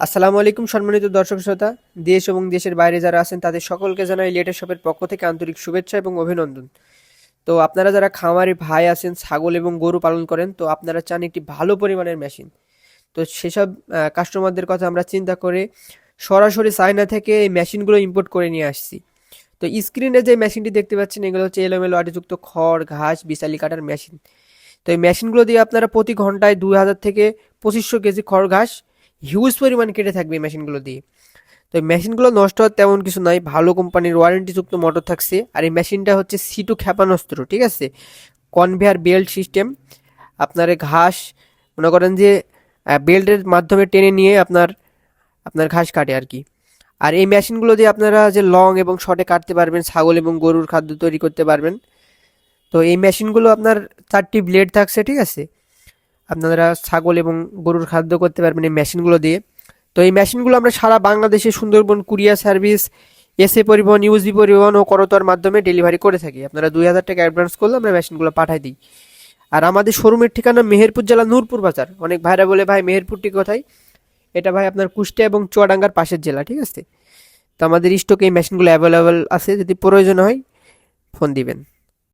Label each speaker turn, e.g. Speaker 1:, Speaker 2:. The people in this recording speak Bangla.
Speaker 1: আসসালামু আলাইকুম সম্মানিত দর্শক শ্রোতা। দেশ এবং দেশের বাইরে যারা আছেন, তাদের সকলকে জানাই লেটার শপের পক্ষ থেকে আন্তরিক শুভেচ্ছা এবং অভিনন্দন। তো আপনারা যারা খামারি ভাই আছেন, ছাগল এবং গরু পালন করেন, তো আপনারা চান একটি ভালো পরিমাণের মেশিন। তো সেসব কাস্টমারদের কথা আমরা চিন্তা করে সরাসরি চায়না থেকে এই মেশিনগুলো ইম্পোর্ট করে নিয়ে আসছি। তো স্ক্রিনে যে মেশিনটি দেখতে পাচ্ছেন, এগুলো হচ্ছে এলোমেলো আটিযুক্ত খড়, ঘাস, বিশালি কাটার মেশিন। তো এই মেশিনগুলো দিয়ে আপনারা প্রতি ঘন্টায় দুই হাজার থেকে পঁচিশশো কেজি খড়, ঘাস হিউজ পরিমাণ কেটে থাকবে এই মেশিনগুলো দিয়ে। তো এই মেশিনগুলো নষ্ট হওয়ার তেমন কিছু নাই, ভালো কোম্পানির ওয়ারেন্টিযুক্ত মোটর থাকছে। আর এই মেশিনটা হচ্ছে সিটু ক্ষেপণাস্ত্র, ঠিক আছে? কনভেয়ার বেল্ট সিস্টেম আপনার ঘাস, মনে করেন যে বেল্টের মাধ্যমে টেনে নিয়ে আপনার আপনার ঘাস কাটে আর কি। আর এই মেশিনগুলো দিয়ে আপনারা যে লং এবং শর্টে কাটতে পারবেন, ছাগল এবং গরুর খাদ্য তৈরি করতে পারবেন। তো এই মেশিনগুলো আপনার চারটি ব্লেড থাকছে, ঠিক আছে? আপনারা ছাগল এবং গরুর খাদ্য করতে পারবেন এই মেশিনগুলো দিয়ে। তো এই মেশিনগুলো আমরা সারা বাংলাদেশে Sundarban courier service, SA Paribahan, UG Paribahan ও করতোয়ার মাধ্যমে ডেলিভারি করে থাকি। আপনারা দুই হাজার টাকা অ্যাডভান্স করলে আমরা মেশিনগুলো পাঠাই দিই। আর আমাদের শোরুমের ঠিকানা মেহেরপুর জেলা নূরপুর বাজার। অনেক ভাইরা বলে, ভাই, মেহেরপুরটি কোথায়? এটা ভাই আপনার কুষ্টিয়া এবং চুয়াডাঙ্গার পাশের জেলা, ঠিক আছে? তো আমাদের স্টকে এই মেশিনগুলো অ্যাভেলেবেল আছে। যদি প্রয়োজন হয় ফোন দিবেন।